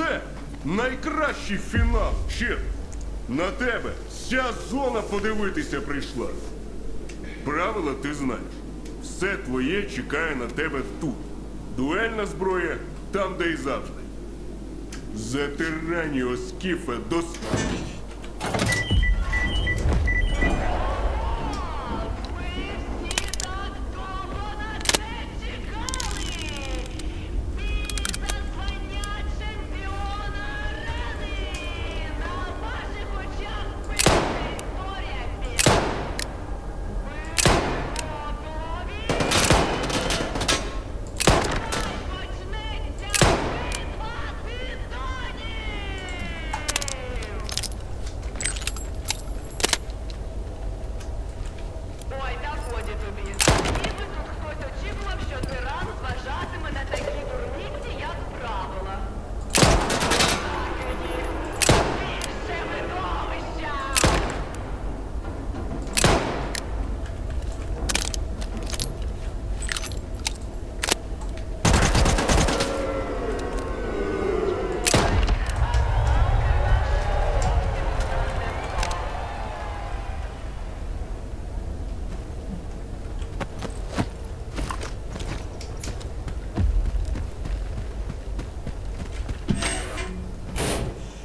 Це найкращий фінал, Чет. На тебе вся зона подивитися прийшла. Правила ти знаєш. Все твоє чекає на тебе тут. Дуельна зброя там, де і завжди. Затиранні Оскіфа до...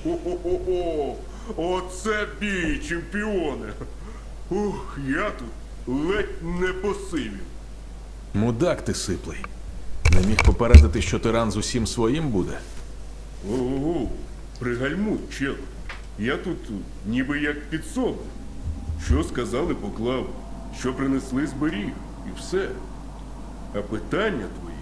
О-о-о! Оце бій, чемпіони! Ух, я тут ледь не посивів. Мудак ти сиплий. Не міг попередити, що тиран з усім своїм буде. Ого, пригальмуй, чел. Я тут ніби як підсобник. Що сказали, поклав, що принесли зберіг, і все. А питання твої